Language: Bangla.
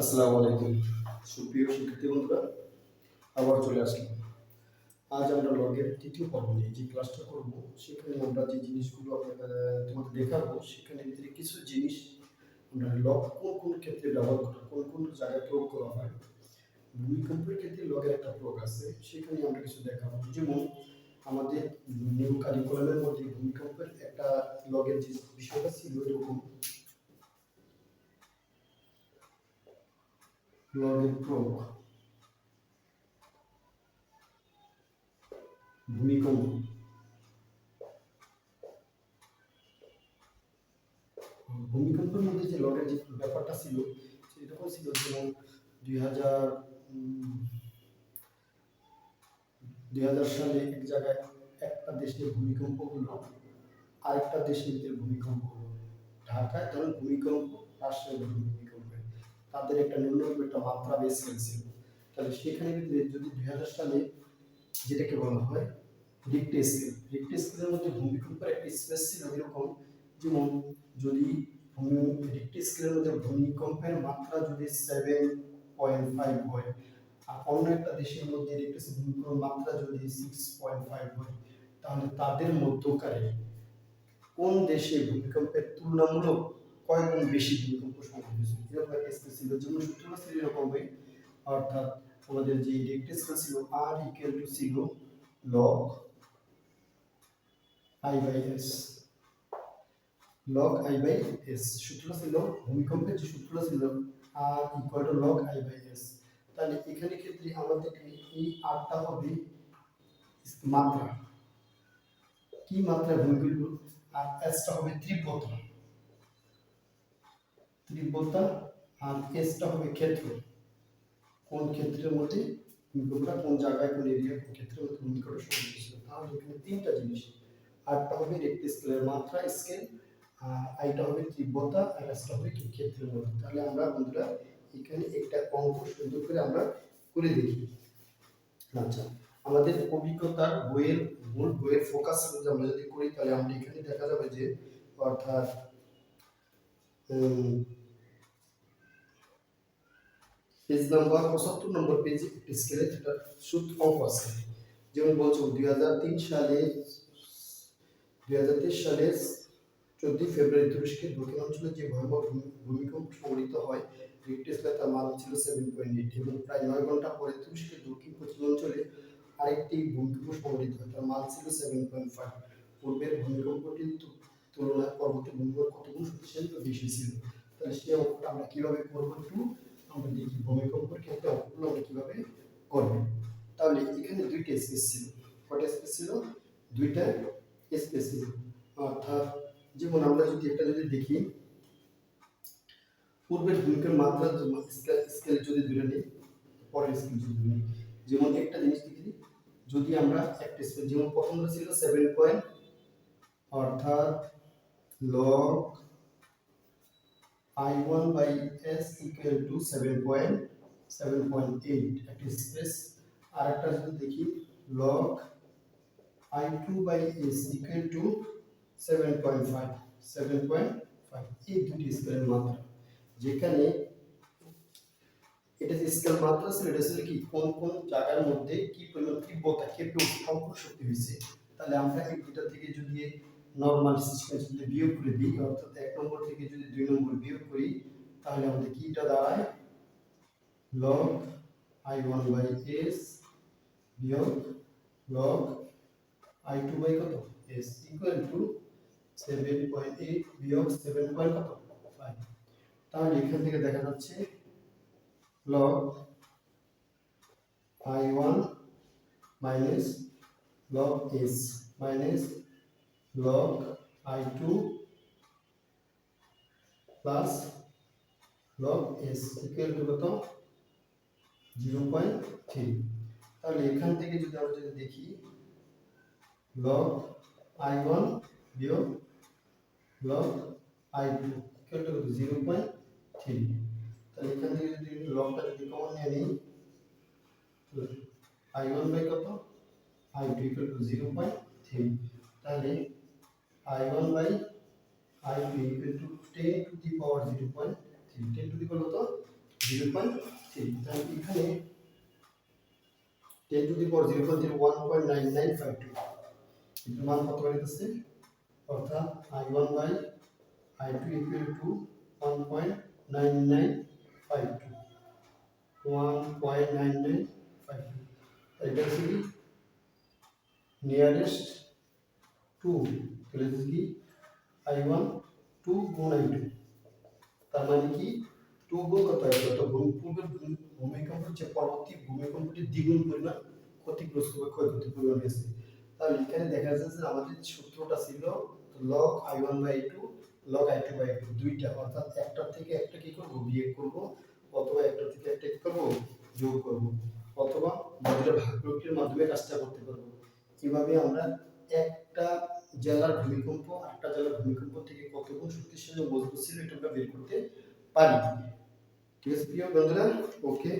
আসসালামু আলাইকুম। সুপ্রিয় শিক্ষার্থী বন্ধুরা, আবার চলে আসলাম। আজ আমরা লগের তৃতীয় পর্ব নিয়ে যে ক্লাসটা করব, সেখানে আমরা যে জিনিসগুলো আপনাদের তোমাদের দেখাবো, সেখানে ভিতরে কিছু জিনিস আমরা লগ কোন কোন ক্ষেত্রে ব্যবহার করা কোন কোন জায়গায় প্রয়োগ করা হয়। ভূমিকম্পের ক্ষেত্রে লগের একটা প্রয়োগ আছে, সেখানে আমরা কিছু দেখাবো। যেমন, আমাদের নিউ কারিকুলামের মধ্যে ভূমিকম্পের একটা লগের যে বিষয়টা ছিল, এরকম লগের প্রয়োগ ভূমিকম্প ভূমিকম্পের মধ্যে যে লগের যে ব্যাপারটা ছিল, সেরকম ছিল যেমন দুই হাজার দুই হাজার সালে এক জায়গায় একটা দেশের ভূমিকম্প হলো, আরেকটা দেশের ভূমিকম্প হলো। ঢাকায় ধরুন ভূমিকম্প রাজশাহী ভূমিকম্প। তাদের একটা ন্যূনতম একটা মাত্রা বেশ ছিল তাহলে সেখানে যদি দুই হাজার সালে যেটাকে বলা হয় রিক্টে স্কেল রিক্টে স্কেলের মধ্যে ভূমিকম্পের একটা স্পেস ছিল এরকম। যেমন যদি ভূমি রিক্টে স্কেলের মধ্যে ভূমিকম্পের মাত্রা যদি সেভেন পয়েন্ট ফাইভ হয়, আর অন্য একটা দেশের মধ্যে রিক্টে ভূমিকম্পের মাত্রা যদি সিক্স পয়েন্ট ফাইভ হয়, তাহলে তাদের মধ্যকারে কোন দেশে ভূমিকম্পের তুলনামূলক কয়েক বেশি ভূমিকম্প সংঘটিত আমাদের যে রিক্টে ছিল আর ইকুয়াল টু ছিল log I by S log I by S সূত্র ছিল, ভূমিকম্পের যে সূত্র ছিল R equal to log I by S তাহলে এখানে ক্ষেত্রে আমাদের এই আরটা হবে মাত্রা। কি মাত্রা ভূমিকম্প? আর এসটা হবে তীব্রতা তীব্রতা আর এসটা হবে ক্ষেত্র। কোন ক্ষেত্রের মধ্যে? ভূমিকম্পটা কোন জায়গায়, কোন এরিয়া কোন ক্ষেত্রের মধ্যে ভূমিকম্পটা সংঘটিত ছিল? তাহলে এখানে তিনটা জিনিস। আরটা হবে রেক্ট স্কেলের মাত্রা স্কেল আর আইটা হবে তীব্রতা, আর এসটা হবে কি ক্ষেত্রের মধ্যে। তাহলে আমরা বন্ধুরা এখানে একটা অঙ্ক সুন্দর করে আমরা করে দেখি। আচ্ছা আমাদের অভিজ্ঞতার বইয়ের মূল বইয়ের ফোকাস আমরা যদি করি, তাহলে আমরা এখানে দেখা যাবে যে, অর্থাৎ পেজ নাম্বার পঁচাত্তর নম্বর পেজে একটি স্কেলে একটা সূত্র অঙ্ক আছে। যেমন বলছো, দুই হাজার তিন সালে, দুই হাজার তেইশ সালে চোদ্দই ফেব্রুয়ারি তুরস্কের দক্ষিণ অঞ্চলে যে ভয়াবহ ভূমিকম্প সংঘটিত হয় রিক্টার তার মান ছিল সেভেন পয়েন্ট এইট এবং প্রায় নয় ঘণ্টা পরে তুরস্কের দক্ষিণ পশ্চিম অঞ্চলে আরেকটি ভূমিকম্প সংঘটিত হয়, তার মান ছিল সেভেন পয়েন্ট ফাইভ পূর্বের ভূমিকম্পটির তুলনায় পরবর্তী ভূমিকম্প কত গুণ শক্তিশালী বেশি ছিল? তাহলে সেই অঙ্কটা আমরা কীভাবে করব একটু আমরা দেখি ভূমিকম্পের ক্ষেত্রে অঙ্কগুলো আমরা কীভাবে করব? তাহলে এখানে দুইটা স্পেস ছিল। কয়টা স্পেস ছিল? দুইটা স্পেস ছিল। অর্থাৎ যেমন আমরা যদি একটা যদি দেখি, পূর্বের ভূমিকার মাত্রা স্কেল যদি ধরে নিই, পরের স্কেল যদি ধরে নিই। যেমন একটা জিনিস দেখি, যদি আমরা একটা স্কেল যেমন প্রথমটা ছিল সেভেন পয়েন্ট অর্থাৎ log I one by S equal to seven point seven point eight একটা স্পেস আর একটা যদি দেখি I two by S equal to seven point five seven point five এই দুটি স্কেলের মাত্রা। যেখানে এটা যে স্কেল মাত্রা ছিল, এটা ছিল কি? কোন কোন জায়গার মধ্যে কি পরিমাণ তীব্রতা ক্ষেপে কম্পন শক্তি হয়েছে? তাহলে আমরা এই দুটা থেকে যদি নর্মাল সিস্টেম যদি বিয়োগ করে দিই, অর্থাৎ এক নম্বর থেকে যদি দুই নম্বর বিয়োগ করি, তাহলে আমাদের কিটা দাঁড়ায়? Log I one by S বিয়োগ লগ আই টু বাই কত? S equal to seven point eight বিয়োগ সেভেন পয়েন্ট কত? ফাইভ তাহলে এখান থেকে দেখা যাচ্ছে log I one minus log S minus I two plus log S equal to কত? জিরো পয়েন্ট থ্রি তাহলে এখান থেকে যদি আমরা যদি দেখি লগ আই ওয়ান বিয়োগ log I two equal to zero point three তাহলে এখান থেকে যদি লগটা যদি কমন নিয়ে নিই আই ওয়ান বাই কত? I two equal to zero তাহলে I one by I two equal to ten to the power zero point three ten to the power কত? জিরো পয়েন্ট থ্রি তাহলে এখানে ten to the power zero point zero one point nine nine five two এটার মান কত বেরিয়েছে অর্থাৎ I one by I two equal to one point nine nine five two one point nine nine five two এটা হচ্ছে নিয়ারেস্ট টু তাহলে কি? আই ওয়ান টু গুণ আই টু তার মানে কি? টু গুণ কত হয় কত? ভূমিকম্পের ভূমিকম্পের যে পরবর্তী ভূমিকম্পটি দ্বিগুণ পরিমাণ ক্ষতিগ্রস্ত বা ক্ষয়ক্ষতি পরিমাণ হয়েছে। তাহলে এখানে দেখা যাচ্ছে যে আমাদের সূত্রটা ছিল log I one by two log I two by two দুইটা। অর্থাৎ একটার থেকে একটা কি করব? বিয়োগ করব। অথবা একটার থেকে একটা কি করব? যোগ করব। অথবা বাকিটা ভাগ প্রক্রিয়ার মাধ্যমে কাজটা করতে পারব। কীভাবে আমরা একটা জেলার ভূমিকম্প একটা জেলার ভূমিকম্প থেকে কত গুণ শক্তিশালী মজবুত ছিল এটা আমরা বের করতে পারি ঠিক আছে, প্রিয় বন্ধুরা? ওকে